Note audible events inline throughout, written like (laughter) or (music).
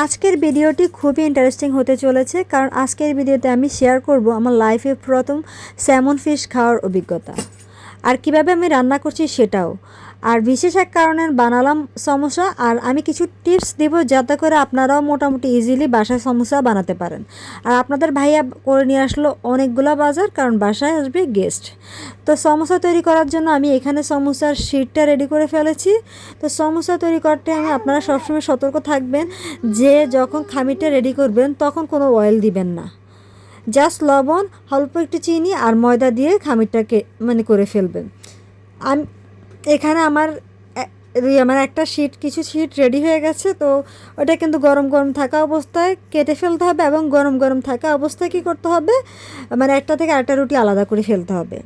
আজকের ভিডিওটি খুবই ইন্টারেস্টিং হতে চলেছে, কারণ আজকের ভিডিওতে আমি শেয়ার করব আমার লাইফে প্রথম স্যামন ফিশ খাওয়ার অভিজ্ঞতা। আর কীভাবে আমি রান্না করছি সেটাও। আর বিশেষ এক কারণে বানালাম সমোসা, আর আমি কিছু টিপস দেব যাতে করে আপনারাও মোটামুটি ইজিলি বাসায় সমোসা বানাতে পারেন। আর আপনাদের ভাইয়া করে নিয়ে আসলো অনেকগুলো বাজার, কারণ বাসায় আসবে গেস্ট তো সমোসা তৈরি করার জন্য আমি এখানে সমোসার শিটটা রেডি করে ফেলেছি। তো সমোসা তৈরি করতে আমি আপনারা সবসময় সতর্ক থাকবেন যে যখন খামিরটা রেডি করবেন তখন কোনো অয়েল দিবেন না। জাস্ট লবণ, অল্প একটু চিনি আর ময়দা দিয়ে খামিরটাকে মানে করে ফেলবেন। আমি এখানে আমার মানে একটা শিট কিছু শিট রেডি হয়ে গেছে, তো ওটা কিন্তু গরম গরম থাকা অবস্থায় কেটে ফেলতে হবে এবং গরম গরম থাকা অবস্থায় কী করতে হবে? মানে একটা থেকে আরেকটা রুটি আলাদা করে ফেলতে হবে।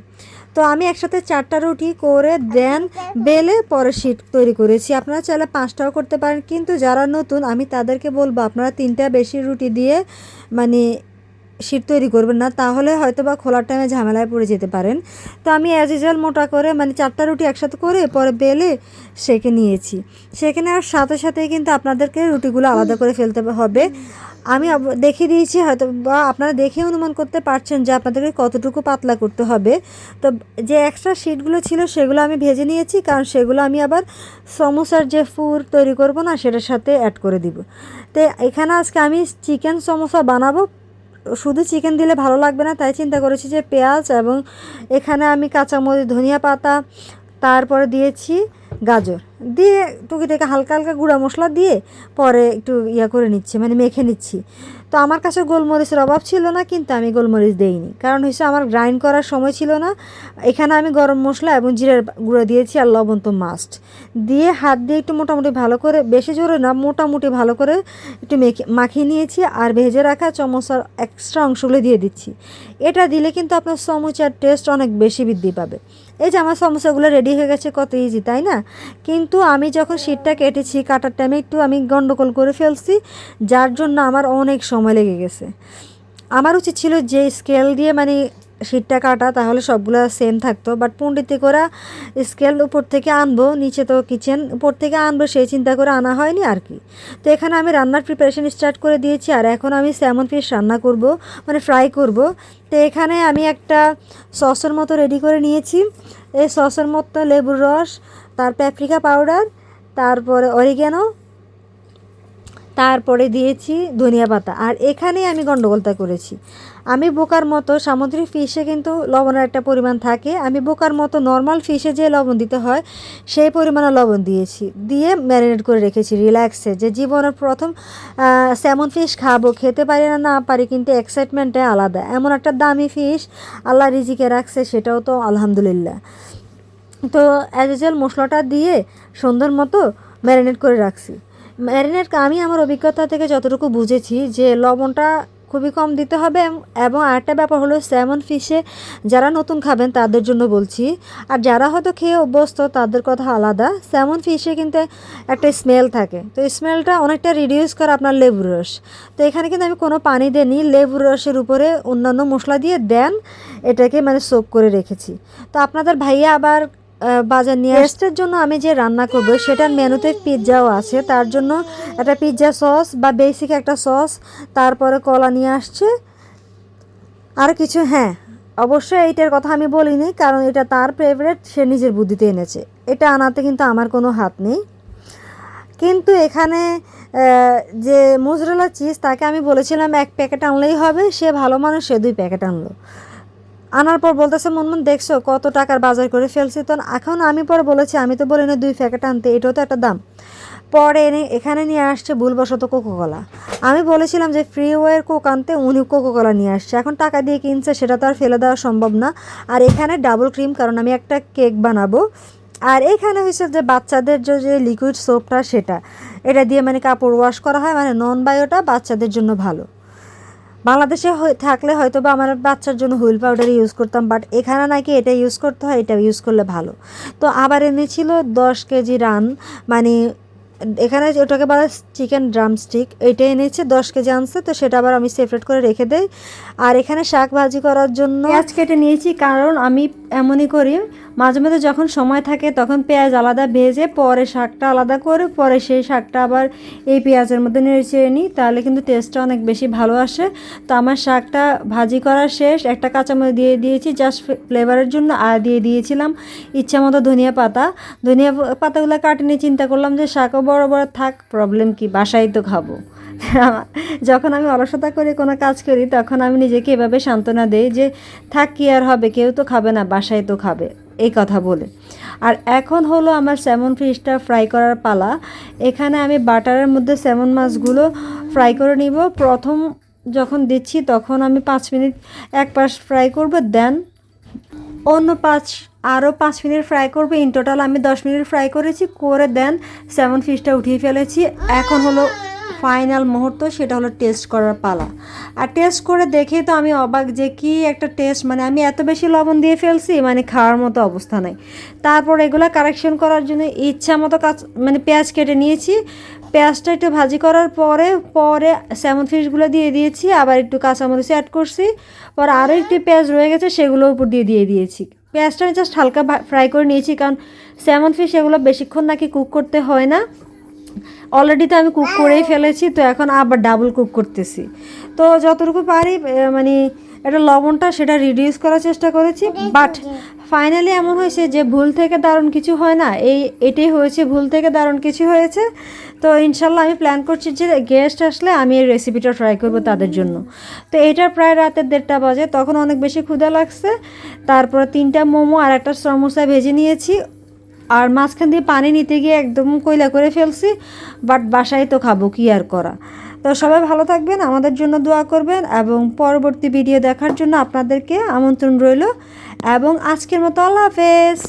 তো আমি একসাথে চারটা রুটি করে দেন বেলে পরে শিট তৈরি করেছি। আপনারা চাইলে পাঁচটাও করতে পারেন, কিন্তু যারা নতুন, আমি তাদেরকে বলব আপনারা তিনটা বেশি রুটি দিয়ে মানে শীট তৈরি করবেন না, তাহলে হয়তো বা খোলার টাইমে ঝামেলায় পড়ে যেতে পারেন। তো আমি অ্যাজ ইউজুয়াল মোটা করে মানে চারটা রুটি একসাথে করে পরে বেলে সেকে নিয়েছি। সেখানে আর সাথে সাথে কিন্তু আপনাদেরকে রুটিগুলো আলাদা করে ফেলতে হবে। আমি দেখিয়ে দিয়েছি হয়তো বা আপনারা দেখে অনুমান করতে পারছেন যে আপনাদেরকে কতটুকু পাতলা করতে হবে। তো যে এক্সট্রা শিটগুলো ছিল সেগুলো আমি ভেজে নিয়েছি, কারণ সেগুলো আমি আবার সমোসার যে ফুর তৈরি করব না, সেটার সাথে অ্যাড করে দিব। তো এখানে আজকে আমি চিকেন সমোসা বানাবো শুধু চিকেন দিলে ভালো লাগবে না, তাই চিন্তা করেছি যে পেঁয়াজ এবং এখানে আমি কাঁচামরিচ, ধনিয়া পাতা, তারপরে দিয়েছি গাজর। দিয়ে টুকি থেকে হালকা হালকা গুঁড়া মশলা দিয়ে পরে একটু ইয়া করে নিচ্ছি মানে মেখে নিচ্ছি। তো আমার কাছে গোলমরিচের অভাব ছিল না, কিন্তু আমি গোলমরিচ দেইনি। কারণ হচ্ছে আমার গ্রাইন্ড করার সময় ছিল না। এখানে আমি গরম মশলা এবং জিরের গুঁড়ো দিয়েছি আর লবণ তো মাস্ট দিয়ে হাত দিয়ে একটু মোটামুটি ভালো করে, বেশি জোরে না, মোটামুটি ভালো করে একটু মেখে, মাখিয়ে নিয়েছি আর ভেজে রাখা চমচার এক্সট্রা অংশগুলো দিয়ে দিচ্ছি। এটা দিলে কিন্তু আপনার সমুচার টেস্ট অনেক বেশি বৃদ্ধি পাবে। এই যে আমার সমস্যাগুলো রেডি হয়ে গেছে, কত ইজি তাই না? কিন্তু আমি যখন শীতটা কেটেছি, কাটার টাইমে একটু আমি গন্ডগোল করে ফেলছি, যার জন্য আমার অনেক সময় লেগে গেছে। আমার উচিত ছিল যে স্কেল দিয়ে মানে শীতটা কাটা, তাহলে সবগুলো সেম থাকতো। বাট পণ্ডিতে করা স্কেল উপর থেকে আনব, নিচে তো কিচেন উপর থেকে আনব সেই চিন্তা করে আনা হয়নি আর কি। তো এখানে আমি রান্নার প্রিপারেশন স্টার্ট করে দিয়েছি, আর এখন আমি স্যামন ফিশ রান্না করব মানে ফ্রাই করব। তো এখানে আমি একটা সসের মতো রেডি করে নিয়েছি। এই সসের মতো লেবুর রস তার প্যাপ্রিকা পাউডার তারপরে অরিগ্যানো তারপরে দিয়েছি ধনিয়া পাতা। আর এখানেই আমি গন্ডগোলটা করেছি। আমি বোকার মতো সামুদ্রিক ফিশে কিন্তু লবণের একটা পরিমাণ থাকে। আমি বোকার মতো নর্মাল ফিশে যে লবণ দিতে হয়, সেই পরিমাণে লবণ দিয়েছি। দিয়ে ম্যারিনেট করে রেখেছি রিল্যাক্সে যে জীবনের প্রথম স্যামন ফিশ খাব, খেতে পারি না না পারি কিন্তু এক্সাইটমেন্টে আলাদা। এমন একটা দামি ফিশ আল্লাহ রিজিকে রাখছে, সেটাও তো আলহামদুলিল্লাহ। তো অ্যাজ ইউজুয়াল মশলাটা দিয়ে সুন্দর মতো ম্যারিনেট করে রাখছি। ম্যারিনেট আমি আমার অভিজ্ঞতা থেকে যতটুকু বুঝেছি যে লবণটা খুবই কম দিতে হবে এবং আরেকটা ব্যাপার হলো স্যামন ফিশে যারা নতুন খাবেন তাদের জন্য বলছি। আর যারা হয়তো খেয়ে অভ্যস্ত তাদের কথা আলাদা। স্যামন ফিশে কিন্তু একটা স্মেল থাকে। তো স্মেলটা অনেকটা রিডিউস করে আপনার লেবুর রস। তো এখানে কিন্তু আমি কোনো পানি দিইনি, লেবুর রসের উপরে অন্যান্য মশলা দিয়ে দেন এটাকে মানে সোক করে রেখেছি। তো আপনাদের ভাইয়া আবার বাজার নিয়ে টেস্টের জন্য আমি যে রান্না করব সেটার মেনুতে পিৎজাও আছে। তার জন্য একটা পিৎজা সস বা বেসিক একটা সস তারপরে কলা নিয়ে আসছে। আর কিছু হ্যাঁ অবশ্যই এইটার কথা আমি বলিনি কারণ এটা তার ফেভারেট সে নিজের বুদ্ধিতে এনেছে। এটা আনাতে কিন্তু আমার কোনো হাত নেই। কিন্তু এখানে যে মোজরেলা চিজ তাকে আমি বলেছিলাম এক প্যাকেট আনলেই হবে সে ভালো মানুষ সে দুই প্যাকেট আনলো। আনার পর বলতেছে, মনমন, দেখছ কত টাকার বাজার করে ফেলছি? তো এখন আমি পরে বলেছি, আমি তো বলি না দুই প্যাকেট আনতে, এটাও তো একটা দাম। পরে এনে, এখানে নিয়ে আসছে ভুলবশত কোকোকলা আমি বলেছিলাম যে, ফ্রি ওয়ের কোক আনতে উনি কোকোকলা নিয়ে আসছে। এখন টাকা দিয়ে কিনছে, সেটা তো আর ফেলে দেওয়া সম্ভব না। আর এখানে ডাবল ক্রিম কারণ আমি একটা কেক বানাবো। আর এখানে হয়েছে যে, বাচ্চাদের যে যে লিকুইড সোপটা সেটা। এটা দিয়ে মানে কাপড় ওয়াশ করা হয় মানে নন বায়োটা বাচ্চাদের জন্য ভালো। বাংলাদেশে থাকলে হয়তো বা আমার বাচ্চার জন্য হুইল পাউডার ইউজ করতাম বাট এখানে নাকি এটা ইউজ করতে হয়, এটা ইউজ করলে ভালো। তো আবার এনেছিল দশ কেজি রান মানে এখানে ওটাকে বলা চিকেন ড্রামস্টিক এটা এনেছে দশ কেজি আনছে, তো সেটা আবার আমি সেপারেট করে রেখে দেই। আর এখানে শাক ভাজি করার জন্য পেঁয়াজ কেটে নিয়েছি, কারণ আমি এমনই করি। মাঝে মাঝে যখন সময় থাকে তখন পেঁয়াজ আলাদা ভেজে পরে শাকটা আলাদা করে পরে সেই শাকটা আবার এই পেঁয়াজের মধ্যে নেড়ে চেড়ে নিই, তাহলে কিন্তু টেস্টটা অনেক বেশি ভালো আসে। তো আমার শাকটা ভাজি করা শেষ, একটা কাঁচামরিচ দিয়ে দিয়েছি জাস্ট ফ্লেভারের জন্য আর দিয়ে দিয়েছিলাম ইচ্ছা মতো ধনিয়া পাতা। ধনিয়া পাতাগুলো কাটে নিয়ে চিন্তা করলাম যে শাকও বড় বড় থাক প্রবলেম কি, বাসায় তো খাব। (laughs) যখন আমি অলসতা করে কোনো কাজ করি, তখন আমি নিজেকে এভাবে সান্ত্বনা দেই যে, থাক কি আর হবে, কেউ তো খাবে না, বাসায় তো খাবে। এই কথা বলে। আর এখন হলো আমার স্যামন ফিশটা ফ্রাই করার পালা। এখানে আমি বাটারের মধ্যে স্যামন মাছগুলো ফ্রাই করে নিব। প্রথম যখন দিচ্ছি, তখন আমি পাঁচ মিনিট এক পাশ ফ্রাই করব দেন অন্য পাঁচ, আরও পাঁচ মিনিট ফ্রাই করব। ইন টোটাল আমি দশ মিনিট ফ্রাই করেছি, করে দেন স্যামন ফিশটা উঠিয়ে ফেলেছি। এখন হলো ফাইনাল মুহূর্ত, সেটা হলো টেস্ট করার পালা। আর টেস্ট করে দেখেই তো আমি অবাক যে কি একটা টেস্ট মানে আমি এত বেশি লবণ দিয়ে ফেলছি মানে খাওয়ার মতো অবস্থা নাই। তারপর এগুলো কারেকশন করার জন্য ইচ্ছা মতো কাজ মানে পেঁয়াজ কেটে নিয়েছি। পেঁয়াজটা একটু ভাজি করার পরে পরে স্যামন ফিশগুলো দিয়ে দিয়েছি, আবার একটু কাঁচামরিচ অ্যাড করছি। পর আরও একটু পেঁয়াজ রয়ে গেছে, সেগুলোর উপর দিয়ে দিয়ে দিয়েছি। পেঁয়াজটা আমি জাস্ট হালকা ফ্রাই করে নিয়েছি, কারণ স্যামন ফিশ এগুলো বেশিক্ষণ নাকি কুক করতে হয় না। অলরেডি তো আমি কুক করেই ফেলেছি তো এখন আবার ডাবল কুক করতেছি। তো যতটুকু পারি মানে এটা লবণটা সেটা রিডিউস করার চেষ্টা করেছি বাট ফাইনালি এমন হয়েছে যে ভুল থেকে দারুণ কিছু হয় না এই এটাই হয়েছে ভুল থেকে দারুণ কিছু হয়েছে। তো ইনশাল্লাহ আমি প্ল্যান করছি যে গেস্ট আসলে আমি এই রেসিপিটা ট্রাই করব তাদের জন্য। তো এটা প্রায় রাতের দেড়টা বাজে তখন অনেক বেশি ক্ষুধা লাগছে। তারপর তিনটা মোমো আর একটা সমোসা ভেজে নিয়েছি। আর মাঝখান দিয়ে পানি নিতে গিয়ে একদম কয়লা করে ফেলছি বাট বাসায় তো খাব, কি আর করা? তো সবাই ভালো থাকবেন, আমাদের জন্য দোয়া করবেন এবং পরবর্তী ভিডিও দেখার জন্য আপনাদেরকে আমন্ত্রণ রইল এবং আজকের মতো আল্লাহ হাফেজ।